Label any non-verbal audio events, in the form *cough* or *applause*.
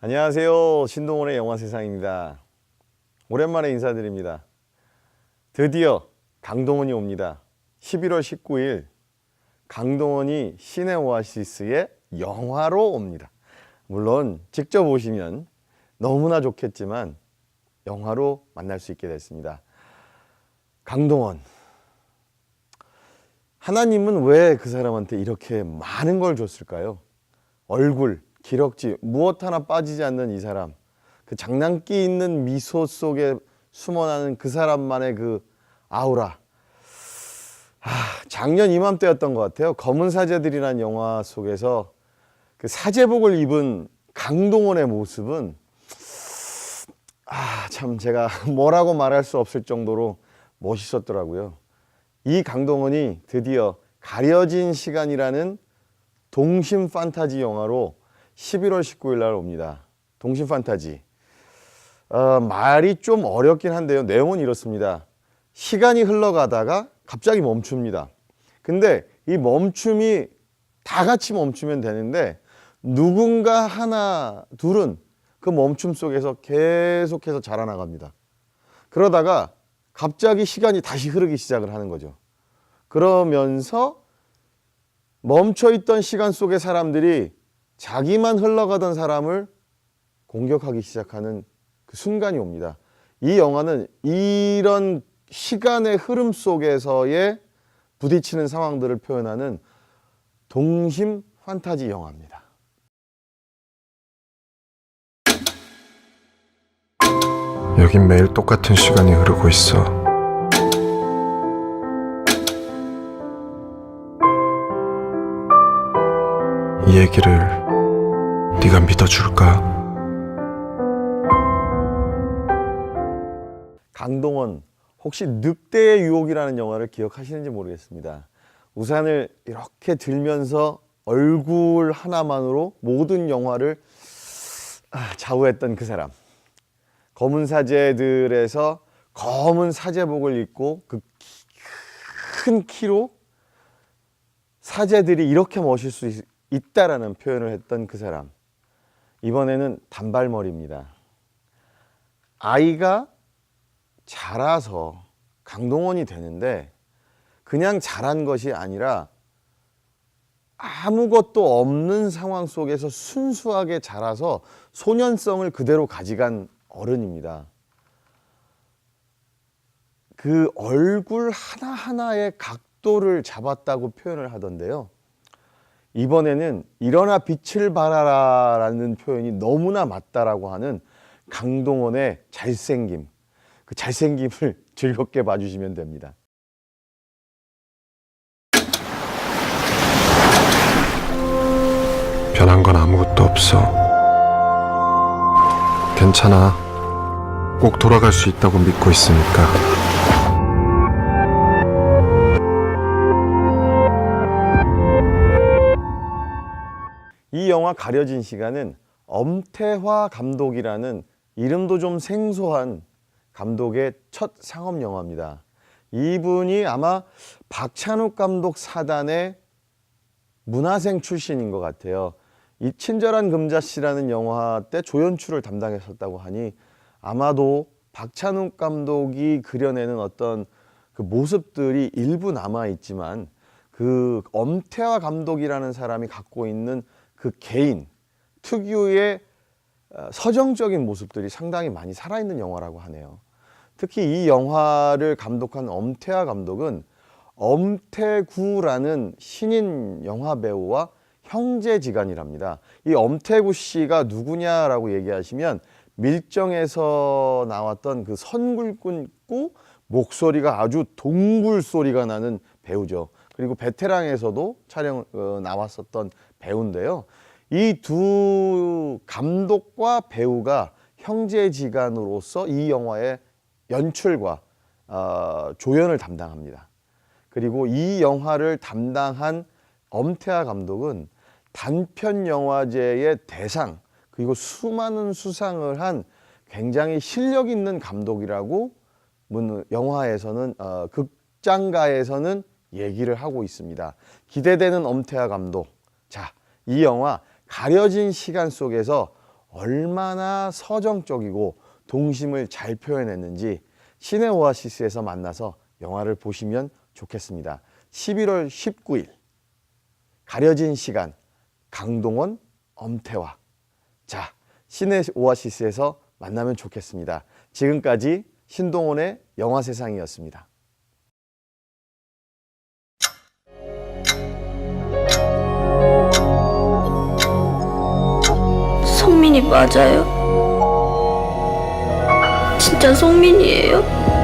안녕하세요. 신동원의 영화 세상입니다. 오랜만에 인사드립니다. 드디어 강동원이 옵니다. 11월 19일 강동원이 시내 오아시스의 영화로 옵니다. 물론 직접 오시면 너무나 좋겠지만 영화로 만날 수 있게 됐습니다. 강동원. 하나님은 왜 그 사람한테 이렇게 많은 걸 줬을까요? 얼굴, 기럭지, 무엇 하나 빠지지 않는 이 사람. 그 장난기 있는 미소 속에 숨어나는 그 사람만의 그 아우라. 아, 작년 이맘때였던 것 같아요. 검은 사제들이라는 영화 속에서 그 사제복을 입은 강동원의 모습은 아, 참 제가 *laughs* 뭐라고 말할 수 없을 정도로 멋있었더라고요. 이 강동원이 드디어 가려진 시간이라는 동심 판타지 영화로 11월 19일 날 옵니다. 동심 판타지. 어, 말이 좀 어렵긴 한데요. 내용은 이렇습니다. 시간이 흘러가다가 갑자기 멈춥니다. 근데 이 멈춤이 다 같이 멈추면 되는데 누군가 하나, 둘은 그 멈춤 속에서 계속해서 자라나갑니다. 그러다가 갑자기 시간이 다시 흐르기 시작을 하는 거죠. 그러면서 멈춰있던 시간 속의 사람들이 자기만 흘러가던 사람을 공격하기 시작하는 그 순간이 옵니다. 이 영화는 이런 시간의 흐름 속에서의 부딪히는 상황들을 표현하는 동심 판타지 영화입니다. 여긴 매일 똑같은 시간이 흐르고 있어. 이 얘기를 네가 믿어줄까? 강동원 혹시 늑대의 유혹이라는 영화를 기억하시는지 모르겠습니다. 우산을 이렇게 들면서 얼굴 하나만으로 모든 영화를 아, 좌우했던 그 사람. 검은 사제들에서 검은 사제복을 입고 그 큰 키로 사제들이 이렇게 멋일 수 있, 있다라는 표현을 했던 그 사람. 이번에는 단발머리입니다. 아이가 자라서 강동원이 되는데 그냥 자란 것이 아니라 아무것도 없는 상황 속에서 순수하게 자라서 소년성을 그대로 가져간 어른입니다. 그 얼굴 하나하나의 각도를 잡았다고 표현을 하던데요. 이번에는 일어나 빛을 발하라 라는 표현이 너무나 맞다라고 하는 강동원의 잘생김, 그 잘생김을 *laughs* 즐겁게 봐주시면 됩니다. 변한 건 아무것도 없어. 괜찮아. 꼭 돌아갈 수 있다고 믿고 있으니까. 이 영화 가려진 시간은 엄태화 감독이라는 이름도 좀 생소한 감독의 첫 상업 영화입니다. 이분이 아마 박찬욱 감독 사단의 문화생 출신인 것 같아요. 이 친절한 금자씨라는 영화 때 조연출을 담당했었다고 하니 아마도 박찬욱 감독이 그려내는 어떤 그 모습들이 일부 남아 있지만 그 엄태화 감독이라는 사람이 갖고 있는 그 개인 특유의 어, 서정적인 모습들이 상당히 많이 살아있는 영화라고 하네요. 특히 이 영화를 감독한 엄태화 감독은 엄태구라는 신인 영화 배우와 형제지간이랍니다. 이 엄태구 씨가 누구냐라고 얘기하시면 밀정에서 나왔던 그 선굴꾼고 목소리가 아주 동굴 소리가 나는 배우죠. 그리고 베테랑에서도 촬영 어, 나왔었던 배우인데요. 이 두 감독과 배우가 형제지간으로서 이 영화의 연출과 어, 조연을 담당합니다. 그리고 이 영화를 담당한 엄태아 감독은 단편 영화제의 대상 그리고 수많은 수상을 한 굉장히 실력 있는 감독이라고 문 영화에서는 어, 극장가에서는 얘기를 하고 있습니다. 기대되는 엄태화 감독. 자, 이 영화 가려진 시간 속에서 얼마나 서정적이고 동심을 잘 표현했는지 시내 오아시스에서 만나서 영화를 보시면 좋겠습니다. 11월 19일 가려진 시간 강동원 엄태화 자 시내 오아시스에서 만나면 좋겠습니다. 지금까지 신동원의 영화 세상이었습니다. 성민이 맞아요? 진짜 성민이에요?